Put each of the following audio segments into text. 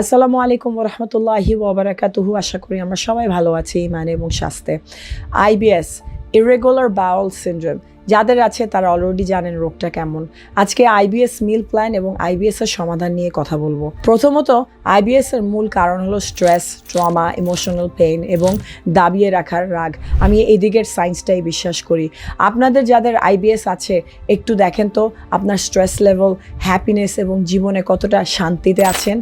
আসসালামু আলাইকুম রহমতুল্লাহি ওবরাকাতুহু। আশা করি আমরা সবাই ভালো আছি ইমানে এবং স্বাস্থ্যে। আইবিএস ইরেগুলার বাউল সিনড্রোম যাদের আছে তারা অলরেডি জানেন রোগটা কেমন। আজকে আইবিএস মিল প্ল্যান এবং আইবিএস এর সমাধান নিয়ে কথা বলব। প্রথমত আইবিএস এর মূল কারণ হলো স্ট্রেস ট্রমা ইমোশনাল পেইন এবং দাবিয়ে রাখার রাগ। আমি এই দিকের সায়েন্সটাই বিশ্বাস করি। আপনাদের যাদের আইবিএস আছে, একটু দেখেন তো আপনার স্ট্রেস লেভেল হ্যাপিনেস এবং জীবনে কতটা শান্তিতে আছেন।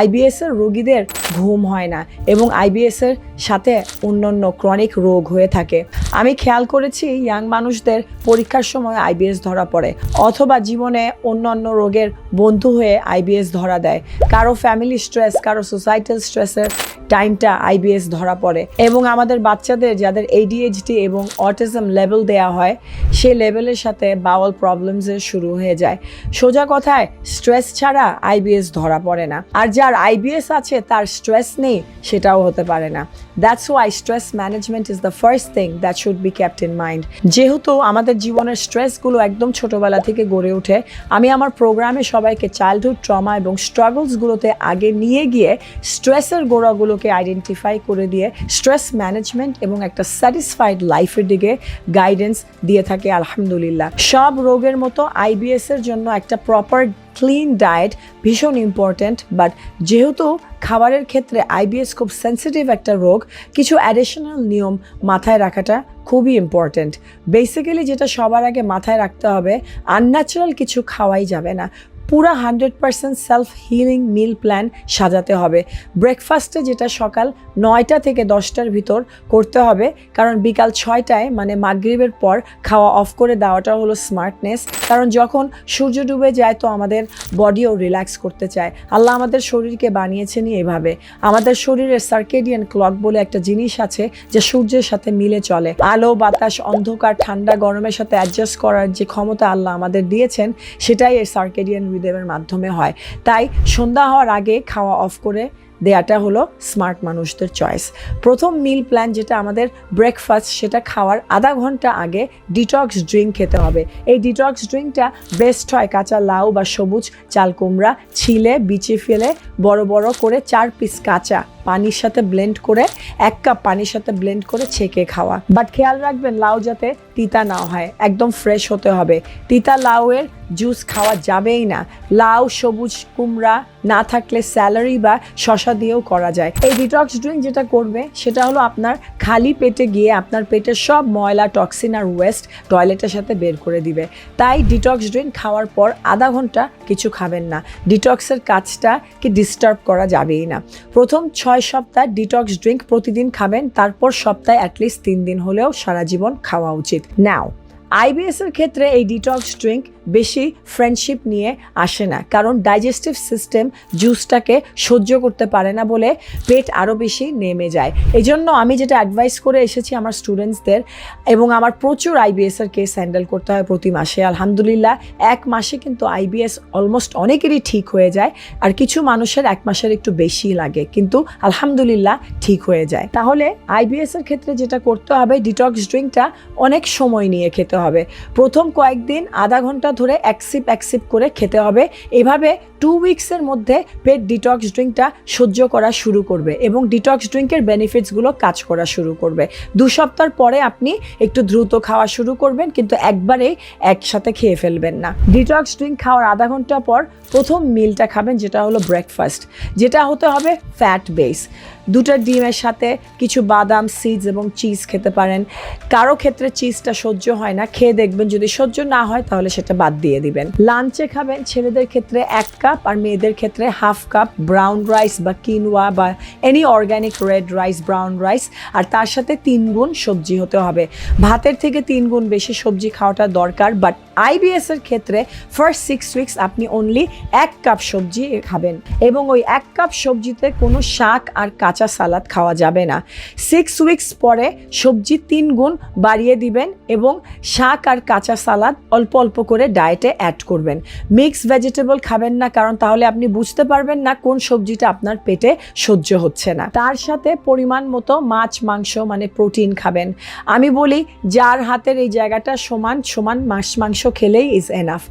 আইবিএস এর রোগীদের ঘুম হয় না এবং আইবিএস এর সাথে অন্যান্য ক্রনিক রোগ হয়ে থাকে। আমি খেয়াল করেছি ইয়াং মানুষদের পরীক্ষার সময় আইবিএস ধরা পড়ে, অথবা জীবনে অন্যান্য রোগের বন্ধু হয়ে আইবিএস ধরা দেয়। কারও ফ্যামিলি স্ট্রেস কারও সোসাইটাল স্ট্রেসের টাইমটা আইবিএস ধরা পড়ে। এবং আমাদের বাচ্চাদের যাদের এডিএইচডি এবং অটিজম লেভেল দেওয়া হয় সেই লেভেলের সাথে বাওয়াল প্রবলেমসের শুরু হয়ে যায়। সোজা কথায় স্ট্রেস ছাড়া আইবিএস ধরা পড়ে না। আর যার আইবিএস আছে, তার স্ট্রেস নেই, সেটাও হতে পারে না। That's why stress management is the first thing that should be kept in mind যেহেতু আমাদের জীবনের স্ট্রেসগুলো একদম ছোটবেলা থেকে গড়ে ওঠে। আমি আমার প্রোগ্রামে সবাইকে চাইল্ডহুড ট্রমা এবং স্ট্রাগলসগুলোতে আগে নিয়ে গিয়ে স্ট্রেসের গোড়াগুলোকে আইডেন্টিফাই করে দিয়ে স্ট্রেস ম্যানেজমেন্ট এবং একটা স্যাটিসফাইড লাইফের দিকে গাইডেন্স দিয়ে থাকে আলহামদুলিল্লাহ। সব রোগের মতো আইবিএস এর জন্য একটা প্রপার ক্লিন ডায়েট ভীষণ ইম্পর্ট্যান্ট বাট যেহেতু খাবারের ক্ষেত্রে আইবিএস খুব সেন্সিটিভ একটা রোগ, কিছু অ্যাডিশনাল নিয়ম মাথায় রাখাটা খুবই ইম্পর্ট্যান্ট বেসিক্যালি যেটা সবার আগে মাথায় রাখতে হবে আনন্যাচারাল কিছু খাওয়াই যাবে না। পুরো hundred percent self healing meal plan সাজাতে হবে। ব্রেকফাস্টে যেটা সকাল নয়টা থেকে দশটার ভিতর করতে হবে, কারণ বিকাল ছয়টায় মানে মাগরিবের পর খাওয়া অফ করে দেওয়াটা হলো স্মার্টনেস কারণ যখন সূর্য ডুবে যায়, তো আমাদের বডিও রিল্যাক্স করতে চায়। আল্লাহ আমাদের শরীরকে বানিয়েছেনই এভাবে। আমাদের শরীরের সার্কেডিয়ান ক্লক বলে একটা জিনিস আছে যে সূর্যের সাথে মিলে চলে। আলো, বাতাস, অন্ধকার, ঠান্ডা, গরমের সাথে অ্যাডজাস্ট করার যে ক্ষমতা আল্লাহ আমাদের দিয়েছেন, সেটাই এর সার্কেডিয়ান রিদেমের মাধ্যমে হয়। তাই সন্ধ্যা হওয়ার আগে খাওয়া অফ করে দেয়াটা হলো স্মার্ট মানুষদের চয়েস। প্রথম মিল প্ল্যান যেটা আমাদের ব্রেকফাস্ট, সেটা খাওয়ার আধা ঘণ্টা আগে ডিটক্স ড্রিঙ্ক খেতে হবে। এই ডিটক্স ড্রিঙ্কটা বেস্ট হয় কাঁচা লাউ বা সবুজ চাল কুমড়া ছিলে, বিচে ফেলে বড় বড় করে চার পিস কাঁচা পানির সাথে ব্লেন্ড করে, এক কাপ পানির সাথে ব্লেন্ড করে ছেঁকে খাওয়া। বাট খেয়াল রাখবেন লাউ যাতে তিতা না হয়, একদম ফ্রেশ হতে হবে। তিতা লাউয়ের জুস খাওয়া যাবেই না। লাউ, সবুজ কুমড়া না থাকলে স্যালারি বা শশা দিয়েও করা যায়। এই ডিটক্স ড্রিঙ্ক যেটা করবে, সেটা হলো আপনার খালি পেটে গিয়ে আপনার পেটের সব ময়লা টক্সিন আর ওয়েস্ট টয়লেটের সাথে বের করে দিবে। তাই ডিটক্স ড্রিঙ্ক খাওয়ার পর আধা ঘণ্টা কিছু খাবেন না। ডিটক্সের কাজটা কি ডিস্টার্ব করা যাবেই না। প্রথম ছয় সপ্তাহ ডিটক্স ড্রিঙ্ক প্রতিদিন খাবেন, তারপর সপ্তাহে অ্যাটলিস্ট তিন দিন হলেও সারা জীবন খাওয়া উচিত। নাও আইবিএস এর ক্ষেত্রে এই ডিটক্স ড্রিঙ্ক বেশি ফ্রেন্ডশিপ নিয়ে আসে না। কারণ ডাইজেস্টিভ সিস্টেম জুসটাকে সহ্য করতে পারে না বলে পেট আরও বেশি নেমে যায়। এই জন্য আমি যেটা অ্যাডভাইস করে এসেছি আমার স্টুডেন্টসদের এবং আমার প্রচুর আইবিএস এর কেস হ্যান্ডেল করতে হয় প্রতি মাসে। আলহামদুলিল্লাহ, এক মাসে কিন্তু আইবিএস অলমোস্ট অনেকেরই ঠিক হয়ে যায় আর কিছু মানুষের এক মাসের একটু বেশি লাগে, কিন্তু আলহামদুলিল্লাহ ঠিক হয়ে যায়। তাহলে আইবিএস এর ক্ষেত্রে যেটা করতে হবে ডিটক্স ড্রিঙ্কটা অনেক সময় নিয়ে খেতে হবে। প্রথম কয়েকদিন আধা ঘণ্টা ধরে অ্যাকসিপ অ্যাকসিপ করে খেতে হবে। এভাবে টু উইকসের মধ্যে পেট ডিটক্স ড্রিঙ্কটা সহ্য করা শুরু করবে এবং ডিটক্স ড্রিঙ্কের বেনিফিটসগুলো কাজ করা শুরু করবে। দু সপ্তাহ পরে আপনি একটু দ্রুত খাওয়া শুরু করবেন, কিন্তু একবারেই একসাথে খেয়ে ফেলবেন না। ডিটক্স ড্রিঙ্ক খাওয়ার আধা ঘণ্টা পর প্রথম মিলটা খাবেন, যেটা হলো ব্রেকফাস্ট যেটা হতে হবে ফ্যাট বেস দুটো ডিমের সাথে কিছু বাদাম সিডস এবং চিজ খেতে পারেন। কারও ক্ষেত্রে চিজটা সহ্য হয় না। খেয়ে দেখবেন যদি সহ্য না হয়, তাহলে সেটা বাদ দিয়ে দিবেন। লাঞ্চে খাবেন ছেলেদের ক্ষেত্রে এক কাপ আর মেয়েদের ক্ষেত্রে হাফ কাপ ব্রাউন রাইস বা কিনওয়া বা any organic red rice brown rice আর তার সাথে তিন গুণ সবজি হতে হবে। ভাতের থেকে তিন গুণ বেশি সবজি খাওয়াটা দরকার বাট আইবিএস এর ক্ষেত্রে ফার্স্ট সিক্স উইকস আপনি অনলি এক কাপ সবজি খাবেন। এবং ওই এক কাপ সবজিতে কোনো শাক আর কাঁচা কাঁচা সালাদ খাওয়া যাবে না। সিক্স উইকস পরে সবজি তিন গুণ বাড়িয়ে দিবেন এবং শাক আর কাঁচা সালাদ অল্প অল্প করে ডায়েটে অ্যাড করবেন। মিক্স ভেজিটেবল খাবেন না কারণ তাহলে আপনি বুঝতে পারবেন না কোন সবজিটা আপনার পেটে সহ্য হচ্ছে না। তার সাথে পরিমাণ মতো মাছ, মাংস মানে প্রোটিন খাবেন। আমি বলি যার হাতের এই জায়গাটা সমান সমান মাছ, মাংস খেলেই ইজ এনাফ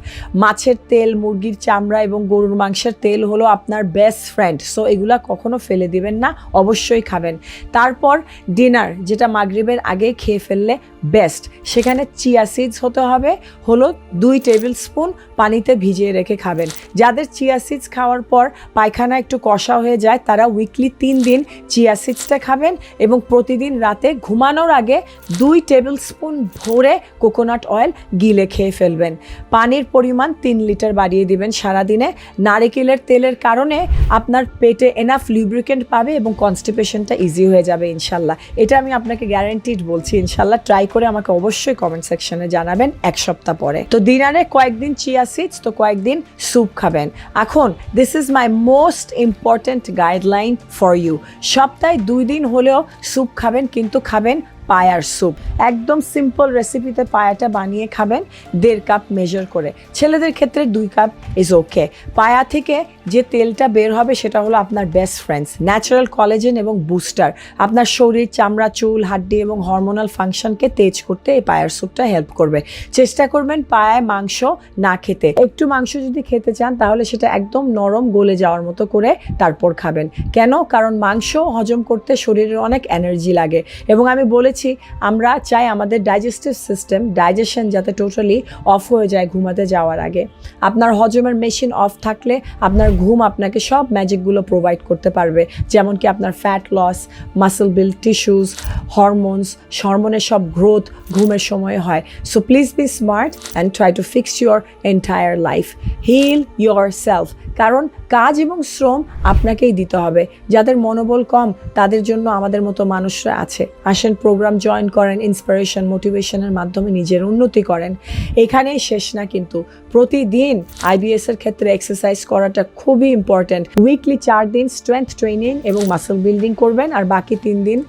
মাছের তেল, মুরগির চামড়া এবং গরুর মাংসের তেল হলো আপনার বেস্ট ফ্রেন্ড সো এগুলা কখনো ফেলে দিবেন না। অবশ্যই খাবেন। তারপর ডিনার যেটা মাগরিবের আগে খেয়ে ফেললে বেস্ট সেখানে চিয়া সিডস হতে হবে, হলো দুই টেবিল স্পুন পানিতে ভিজিয়ে রেখে খাবেন। যাদের চিয়া সিডস খাওয়ার পর পায়খানা একটু কষা হয়ে যায়, তারা উইকলি তিন দিন চিয়া সিডসটা খাবেন এবং প্রতিদিন রাতে ঘুমানোর আগে দুই টেবিল স্পুন ভরে কোকোনাট অয়েল গিলে খেয়ে ফেলবেন। পানির পরিমাণ তিন লিটার বাড়িয়ে দিবেন সারাদিনে। নারিকেলের তেলের কারণে আপনার পেটে এনাফ লিব্রিকেন্ট পাবে এবং কনস্টিপেশনটা ইজি হয়ে যাবে, ইনশাল্লাহ। এটা আমি আপনাকে গ্যারান্টিড বলছি, ইনশাল্লাহ। ট্রাই করে আমাকে অবশ্যই কমেন্ট সেকশনে জানাবেন এক সপ্তাহ পরে। তো ডিনারে কয়েকদিন চিয়া সিডস তো কয়েকদিন স্যুপ খাবেন। এখন this is my most important guideline for you সপ্তাহে দুই দিন হলেও স্যুপ খাবেন, কিন্তু খাবেন পায়ার স্যুপ একদম সিম্পল রেসিপিতে পায়াটা বানিয়ে খাবেন, দেড় কাপ মেজার করে। ছেলেদের ক্ষেত্রে দুই কাপ ইজ ওকে পায়া থেকে যে তেলটা বের হবে সেটা হলো আপনার বেস্ট ফ্রেন্ডস ন্যাচারাল কলেজেন এবং বুস্টার আপনার শরীর, চামড়া, চুল, হাড্ডি এবং হরমোনাল ফাংশনকে তেজ করতে এই পায়ের স্যুপটা হেল্প করবে। চেষ্টা করবেন পায়ায় মাংস না খেতে। একটু মাংস যদি খেতে চান, তাহলে সেটা একদম নরম গলে যাওয়ার মতো করে তারপর খাবেন। কেন? কারণ মাংস হজম করতে শরীরের অনেক এনার্জি লাগে। এবং আমি বলেছি, আমরা চাই আমাদের ডাইজেস্টিভ সিস্টেম ডাইজেশন যাতে টোটালি অফ হয়ে যায় ঘুমাতে যাওয়ার আগে। আপনার হজমের মেশিন অফ থাকলে আপনার ঘুম আপনাকে সব ম্যাজিকগুলো প্রোভাইড করতে পারবে। যেমন কি আপনার fat loss muscle build tissues hormones হরমোনের সব গ্রোথ ঘুমের সময় হয়। So please be smart and try to fix your entire life heal yourself কারণ কাজ এবং শ্রম আপনাকেই দিতে হবে। যাদের মনোবল কম, তাদের জন্য আমাদের মতো মানুষরা আছে। আসেন প্রোগ্রাম জয়েন করেন ইন্সপিরেশন মোটিভেশনের মাধ্যমে নিজের উন্নতি করেন। এখানেই শেষ না কিন্তু। প্রতিদিন আইবিএসের ক্ষেত্রে এক্সারসাইজ করাটা খুবই ইম্পর্ট্যান্ট উইকলি চার দিন স্ট্রেংথ ট্রেনিং এবং মাসল বিল্ডিং করবেন আর বাকি তিন দিন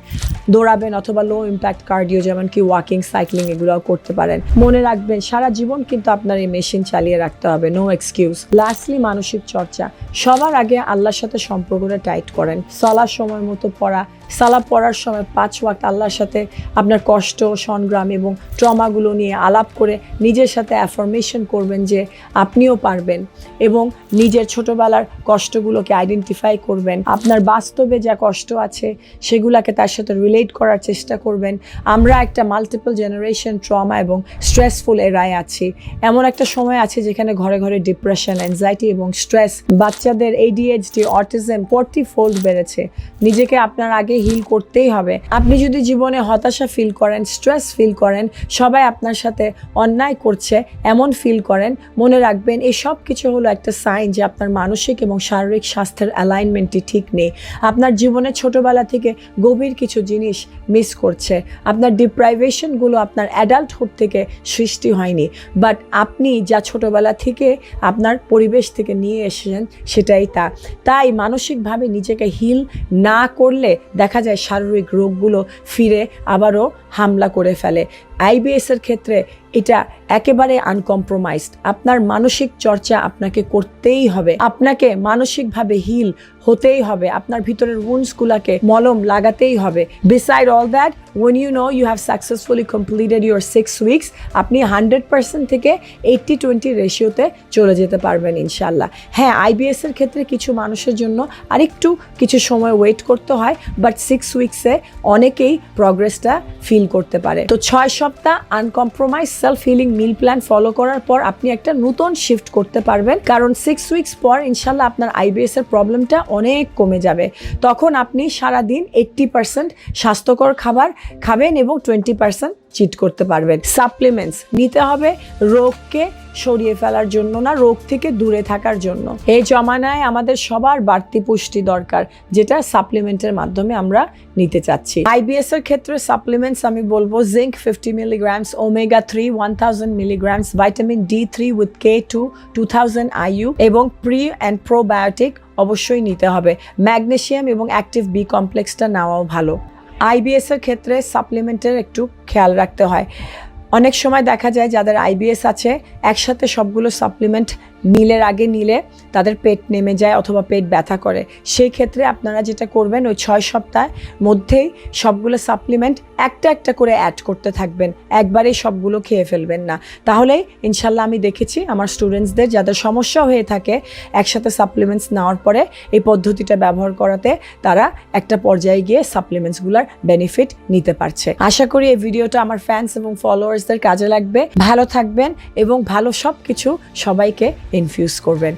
দৌড়াবেন অথবা লো ইম্প্যাক্ট কার্ডিও যেমন কি ওয়াকিং সাইক্লিং এগুলোও করতে পারেন। মনে রাখবেন, সারা জীবন কিন্তু আপনার এই মেশিন চালিয়ে রাখতে হবে নো এক্সকিউজ লাস্টলি মানসিক চর্চা। সবার আগে আল্লাহর সাথে সম্পর্কটা টাইট করেন। চলার সময় মতো পড়া সালা পড়ার সময় পাঁচ ওয়াক্ত আল্লাহর সাথে আপনার কষ্ট, সংগ্রাম এবং ট্রমাগুলো নিয়ে আলাপ করে নিজের সাথে অ্যাফরমেশন করবেন যে আপনিও পারবেন এবং নিজের ছোটবেলার কষ্টগুলোকে আইডেন্টিফাই করবেন। আপনার বাস্তবে যা কষ্ট আছে সেগুলোকে তার সাথে রিলেট করার চেষ্টা করবেন। আমরা একটা মাল্টিপল জেনারেশন ট্রমা এবং স্ট্রেসফুল এরায় আছি। এমন একটা সময় আছে যেখানে ঘরে ঘরে ডিপ্রেশন অ্যাংজাইটি এবং স্ট্রেস বাচ্চাদের এডিএইচডি অটিজম ফোর্টি ফোল্ড বেড়েছে। নিজেকে আপনার আগে হিল করতেই হবে। আপনি যদি জীবনে হতাশা ফিল করেন স্ট্রেস ফিল করেন, সবাই আপনার সাথে অন্যায় করছে, এমন ফিল করেন, মনে রাখবেন এই সব কিছু হলো একটা সাইন যে আপনার মানসিক এবং শারীরিক স্বাস্থ্যের অ্যালাইনমেন্টটি ঠিক নেই। আপনার জীবনে ছোটবেলা থেকে গভীর কিছু জিনিস মিস করছে। আপনার ডিপ্রাইভেশনগুলো আপনার অ্যাডাল্টহুড থেকে সৃষ্টি হয়নি। বাট আপনি যা ছোটবেলা থেকে আপনার পরিবেশ থেকে নিয়ে এসেছেন, সেটাই তা। তাই মানসিকভাবে নিজেকে হিল না করলে দেখা যায় শারীরিক রোগগুলো ফিরে আবারও হামলা করে ফেলে। আইবিএস এর ক্ষেত্রে এটা একেবারে আনকম্প্রোমাইজড আপনার মানসিক চর্চা আপনাকে করতেই হবে। আপনাকে মানসিকভাবে হিল হতেই হবে। আপনার ভিতরের উন্সগুলাকে মলম লাগাতেই হবে। Beside all that when you know you have successfully completed your six weeks আপনি হান্ড্রেড পার্সেন্ট থেকে এইট্টি টোয়েন্টি রেশিওতে চলে যেতে পারবেন ইনশাল্লাহ হ্যাঁ আইবিএস এর ক্ষেত্রে কিছু মানুষের জন্য আরেকটু কিছু সময় ওয়েট করতে হয় বাট সিক্স উইকসে অনেকেই প্রগ্রেসটা ফিল করতে পারে। তো ছয় সপ্তাহ uncompromise self healing meal plan follow করার পর আপনি একটা নতুন শিফট করতে পারবেন। কারণ সিক্স উইকস পর ইনশাল্লাহ আপনার আইবিএস এর প্রবলেমটা অনেক কমে যাবে। তখন আপনি সারাদিন এইট্টি পার্সেন্ট স্বাস্থ্যকর খাবার খাবেন এবং টোয়েন্টি পার্সেন্ট চিট করতে পারবেন। সাপ্লিমেন্টস নিতে হবে রোগকে সরিয়ে ফেলার জন্য না, রোগ থেকে দূরে থাকার জন্য। এই জমানায় আমাদের সবার বাড়তি পুষ্টি দরকার, যেটা সাপ্লিমেন্টের মাধ্যমে আমরা নিতে চাচ্ছি। আইবিএস এর ক্ষেত্রে সাপ্লিমেন্টস আমি বলব zinc fifty milligrams omega three one thousand milligrams vitamin D three with K two two thousand IU এবং প্রি অ্যান্ড প্রোবায়োটিক অবশ্যই নিতে হবে। ম্যাগনেশিয়াম এবং অ্যাক্টিভ বি কমপ্লেক্সটা নেওয়াও ভালো। আইবিএস এর ক্ষেত্রে সাপ্লিমেন্টের একটু খেয়াল রাখতে হয়। অনেক সময় দেখা যায় যাদের আইবিএস আছে, একসাথে সবগুলো সাপ্লিমেন্ট মিলের আগে নিলে তাদের পেট নেমে যায় অথবা পেট ব্যথা করে। সেই ক্ষেত্রে আপনারা যেটা করবেন, ওই ছয় সপ্তাহ মধ্যেই সবগুলো সাপ্লিমেন্ট একটা একটা করে অ্যাড করতে থাকবেন। একবারেই সবগুলো খেয়ে ফেলবেন না। তাহলেই ইনশাল্লাহ আমি দেখেছি আমার স্টুডেন্টসদের যাদের সমস্যা হয়ে থাকে, একসাথে সাপ্লিমেন্টস নেওয়ার পরে এই পদ্ধতিটা ব্যবহার করাতে তারা একটা পর্যায়ে গিয়ে সাপ্লিমেন্টসগুলোর বেনিফিট নিতে পারছে। আশা করি এই ভিডিওটা আমার ফ্যান্স এবং ফলোয়ার্সদের কাজে লাগবে। ভালো থাকবেন এবং ভালো সব কিছু সবাইকে ইনফিউজ করবেন